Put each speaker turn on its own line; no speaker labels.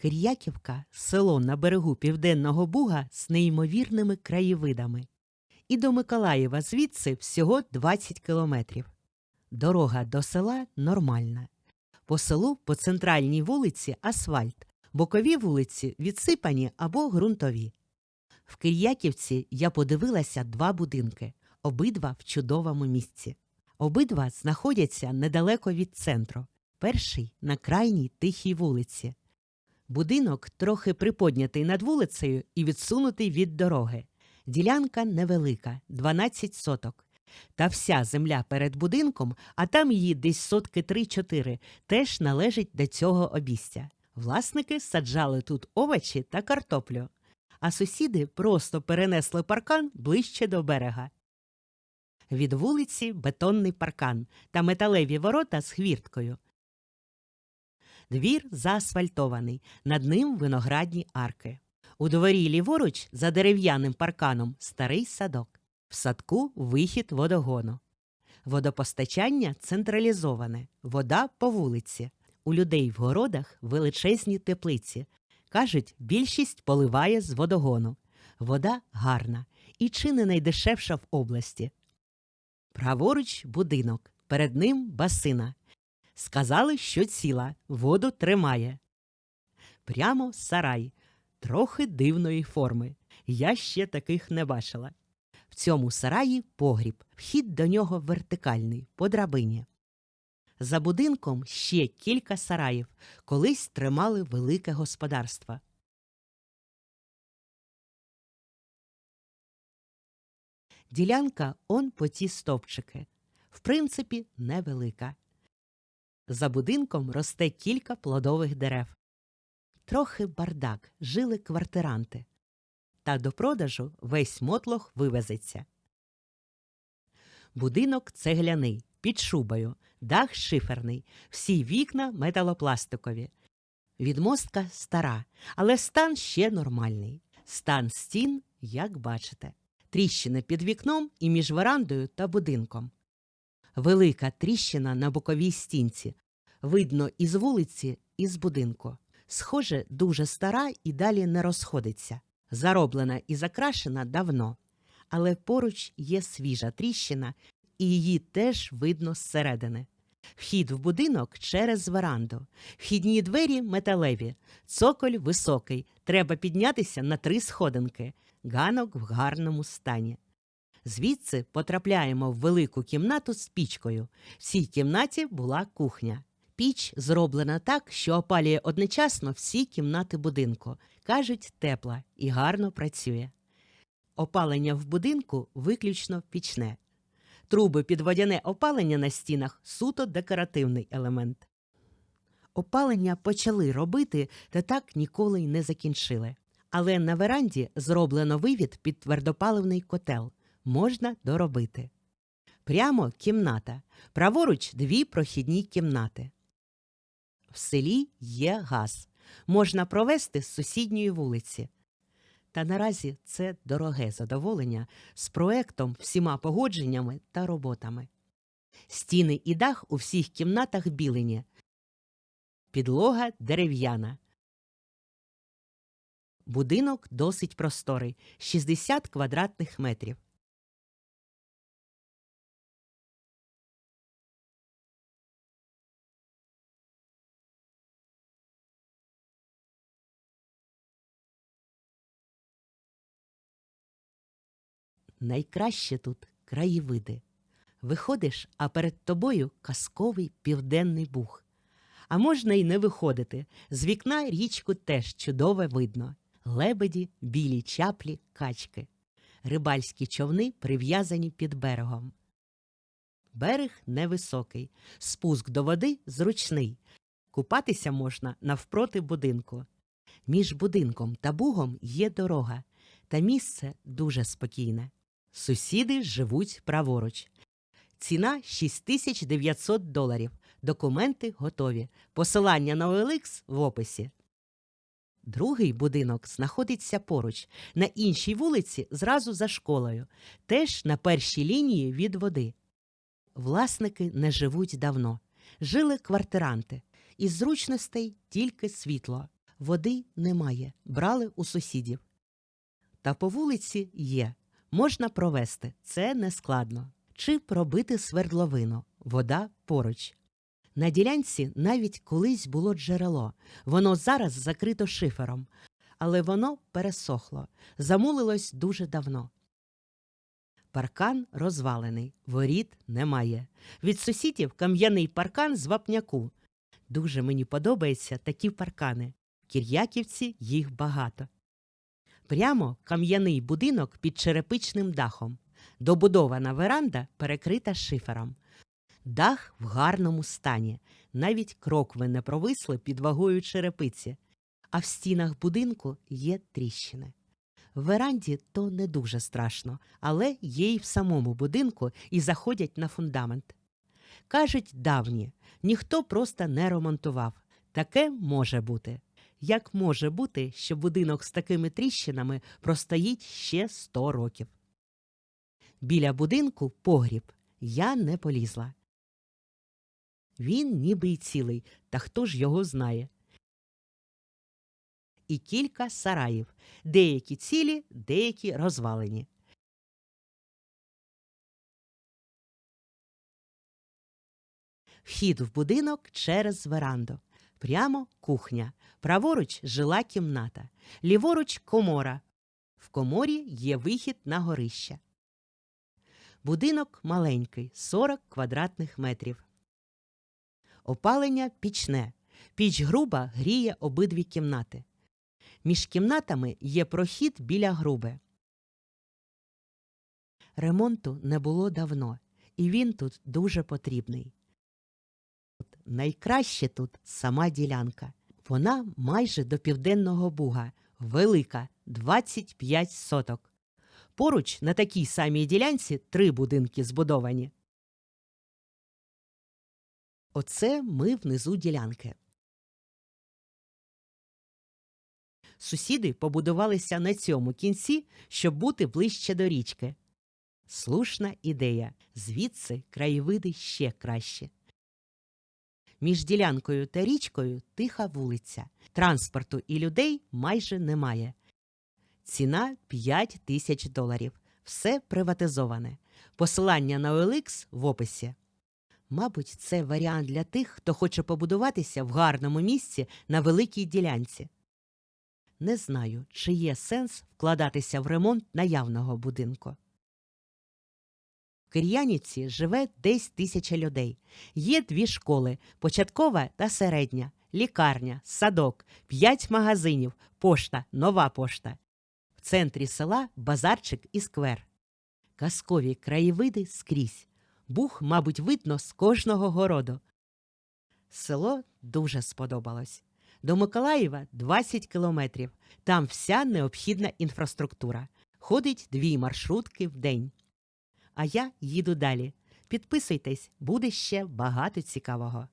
Кир'яківка село на берегу Південного Буга з неймовірними краєвидами. І до Миколаєва звідси всього 20 кілометрів. Дорога до села нормальна. По селу по центральній вулиці асфальт, бокові вулиці відсипані або ґрунтові. В Кир'яківці я подивилася два будинки, обидва в чудовому місці. Обидва знаходяться недалеко від центру. Перший на крайній тихій вулиці. Будинок трохи приподнятий над вулицею і відсунутий від дороги. Ділянка невелика 12 соток. Та вся земля перед будинком, а там її десь сотки 3-4, теж належить до цього обістя. Власники саджали тут овочі та картоплю, а сусіди просто перенесли паркан ближче до берега. Від вулиці бетонний паркан та металеві ворота з хвірткою. Двір заасфальтований, над ним виноградні арки. У дворі ліворуч за дерев'яним парканом старий садок. В садку вихід водогону. Водопостачання централізоване, вода по вулиці. У людей в городах величезні теплиці. Кажуть, більшість поливає з водогону. Вода гарна і чи не найдешевша в області. Праворуч будинок, перед ним басина. Сказали, що ціла, воду тримає. Прямо сарай, трохи дивної форми. Я ще таких не бачила. В цьому сараї погріб, вхід до нього вертикальний, по драбині. За будинком ще кілька сараїв, колись тримали велике господарство. Ділянка он по ті стовпчики. В принципі, невелика. За будинком росте кілька плодових дерев. Трохи бардак, жили квартиранти. Та до продажу весь мотлох вивезеться. Будинок цегляний, під шубою, дах шиферний, всі вікна металопластикові. Відмостка стара, але стан ще нормальний. Стан стін, як бачите, тріщини під вікном і між верандою та будинком. Велика тріщина на боковій стінці. Видно із вулиці, і з будинку. Схоже, дуже стара і далі не розходиться. Зароблена і закрашена давно. Але поруч є свіжа тріщина, і її теж видно зсередини. Вхід в будинок через веранду. Вхідні двері металеві, цоколь високий. Треба піднятися на три сходинки. Ганок в гарному стані. Звідси потрапляємо в велику кімнату з пічкою. В цій кімнаті була кухня. Піч зроблена так, що опалює одночасно всі кімнати будинку. Кажуть, тепла і гарно працює. Опалення в будинку виключно пічне. Труби під водяне опалення на стінах суто декоративний елемент. Опалення почали робити, та так ніколи й не закінчили. Але на веранді зроблено вивід під твердопаливний котел. Можна доробити. Прямо кімната. Праворуч дві прохідні кімнати. В селі є газ. Можна провести з сусідньої вулиці. Та наразі це дороге задоволення з проектом, всіма погодженнями та роботами. Стіни і дах у всіх кімнатах білені. Підлога дерев'яна. Будинок досить просторий 60 квадратних метрів. Найкраще тут краєвиди. Виходиш, а перед тобою казковий південний буг. А можна й не виходити. З вікна річку теж чудово видно. Лебеді, білі чаплі, качки. Рибальські човни прив'язані під берегом. Берег невисокий, спуск до води зручний. Купатися можна навпроти будинку. Між будинком та бугом є дорога, та місце дуже спокійне. Сусіди живуть праворуч. Ціна 6900 доларів. Документи готові. Посилання на OLX в описі. Другий будинок знаходиться поруч, на іншій вулиці зразу за школою, теж на першій лінії від води. Власники не живуть давно. Жили квартиранти. Із зручностей тільки світло. Води немає, брали у сусідів. Та по вулиці є. Можна провести, це не складно. Чи пробити свердловину, вода поруч. На ділянці навіть колись було джерело, воно зараз закрито шифером, але воно пересохло, замулилось дуже давно. Паркан розвалений, воріт немає. Від сусідів кам'яний паркан з вапняку. Дуже мені подобаються такі паркани. В Кір'яківці їх багато. Прямо кам'яний будинок під черепичним дахом. Добудована веранда перекрита шифером. Дах в гарному стані. Навіть крокви не провисли під вагою черепиці, а в стінах будинку є тріщини. В веранді то не дуже страшно, але є й в самому будинку і заходять на фундамент. Кажуть давні, ніхто просто не ремонтував. Таке може бути. Як може бути, що будинок з такими тріщинами простоїть ще 100 років? Біля будинку погріб. Я не полізла. Він ніби й цілий, та хто ж його знає. І кілька сараїв, деякі цілі, деякі розвалені. Вхід в будинок через веранду. Прямо кухня. Праворуч жила кімната, ліворуч комора. В коморі є вихід на горище. Будинок маленький 40 квадратних метрів. Опалення пічне. Піч груба гріє обидві кімнати. Між кімнатами є прохід біля груби. Ремонту не було давно, і він тут дуже потрібний. Найкраще тут сама ділянка. Вона майже до південного буга, велика 25 соток. Поруч на такій самій ділянці три будинки збудовані. Оце ми внизу ділянки. Сусіди побудувалися на цьому кінці, щоб бути ближче до річки. Слушна ідея. Звідси краєвиди ще краще. Між ділянкою та річкою тиха вулиця. Транспорту і людей майже немає. Ціна 5 тисяч доларів. Все приватизоване. Посилання на OLX в описі. Мабуть, це варіант для тих, хто хоче побудуватися в гарному місці на великій ділянці. Не знаю, чи є сенс вкладатися в ремонт наявного будинку. В Кир'янівці живе десь тисяча людей. Є дві школи початкова та середня, лікарня, садок, п'ять магазинів, пошта, нова пошта. В центрі села базарчик і сквер. Казкові краєвиди скрізь. Бух, мабуть, видно з кожного городу. Село дуже сподобалось. До Миколаєва 20 кілометрів. Там вся необхідна інфраструктура. Ходить дві маршрутки в день. А я їду далі. Підписуйтесь, буде ще багато цікавого.